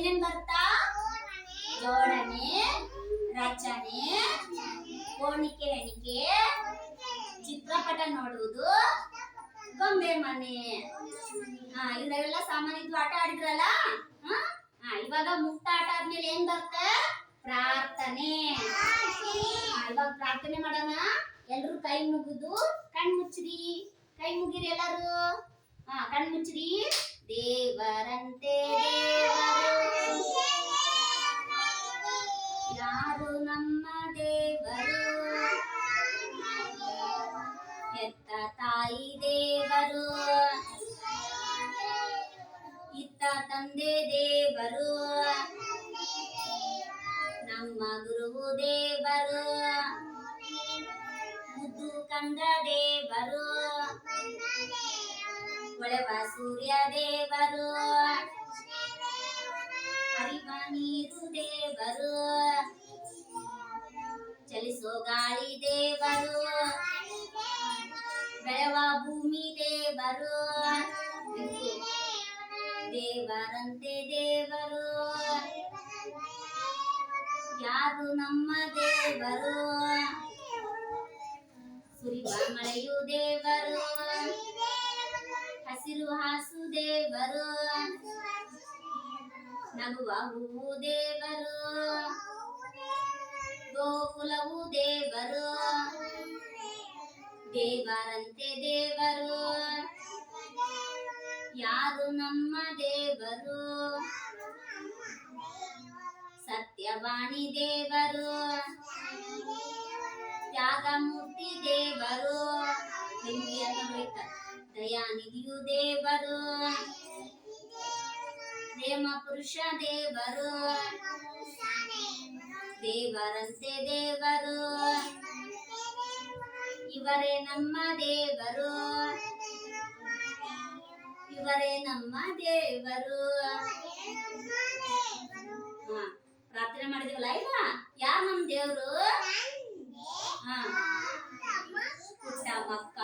ಏನೇನ್ ಬರ್ತಾ? ಜೋಡಣೆ, ರಚನೆ, ಕೋಣಿಕೆ, ಎಣಿಕೆ, ಚಿತ್ರಪಟ ನೋಡುವುದು, ಗೊಂಬೆ ಮನೆ. ಹಾ ಇವರೆಲ್ಲ ಸಾಮಾನ್ಯ ಇದ್ವು ಆಟ ಆಡಿದ್ರಲ್ಲ? ಹಾ ಇವಾಗ ಮುಕ್ತ ಆಟ ಆದ್ಮೇಲೆ ಏನ್ ಬರುತ್ತೆ? ಪ್ರಾರ್ಥನೆ. ಇವಾಗ ಪ್ರಾರ್ಥನೆ ಮಾಡೋಣ. ಎಲ್ರು ಕೈ ಮುಗಿದು ಕಣ್ ಮುಚ್ಚ್ರಿ. ಕೈ ಮುಗಿರಿ ಎಲ್ಲಾರು. ಹಾ, ಕಣ್ ಮುಚ್ಚ್ರಿ. ದೇವರಂತೆ ದೇವರು ಯಾರು ನಮ್ಮ ದೇವರು. ಎತ್ತ ತಾಯಿ ದೇವರು. ಇತ್ತ ತಂದೆ ದೇವರು. ನಮ್ಮ ಗುರುವು ದೇವರು. ಮುದ್ದು ಕಂದ ದೇವರು. ಹೊಳೆವ ಸೂರ್ಯ ದೇವರು. ಹರಿವ ನೀರು ದೇವರು. ಚಲಿಸೋ ಗಾಳಿ ದೇವರು. ಬೆಳವ ಭೂಮಿ ದೇವರು. ದೇವರಂತೆ ದೇವರು. ಯಾರು ನಮ್ಮ ದೇವರು? ಸುರಿವ ಮಳೆಯು ದೇವರು. ಹಸಿರು ಹಾಸು ದೇವರು. ನಗುವ ಹೂವು ದೇವರು. ಗೋಕುಲವು ದೇವರು. ದೇವರಂತೆ ದೇವರು. ಯಾರು ನಮ್ಮ ದೇವರು? ಸತ್ಯವಾಣಿ ದೇವರು. ತ್ಯಾಗಮೂರ್ತಿ ದೇವರು. ದಯಾನಿಧಿಯು ದೇವರು. ಪ್ರೇಮ ಪುರುಷ ದೇವರು. ದೇವರಂತೆ ದೇವರು. ಇವರೇ ನಮ್ಮ ದೇವರು. ಇವರೇ ನಮ್ಮ ದೇವರು. ಪ್ರಾರ್ಥನೆ ಮಾಡಿದಿವಲ್ಲ ಇಲ್ಲ ಯಾರು ನಮ್ಮ ದೇವರು? ಹಾ. ಪುಟ್ಟ ತಾಯಿ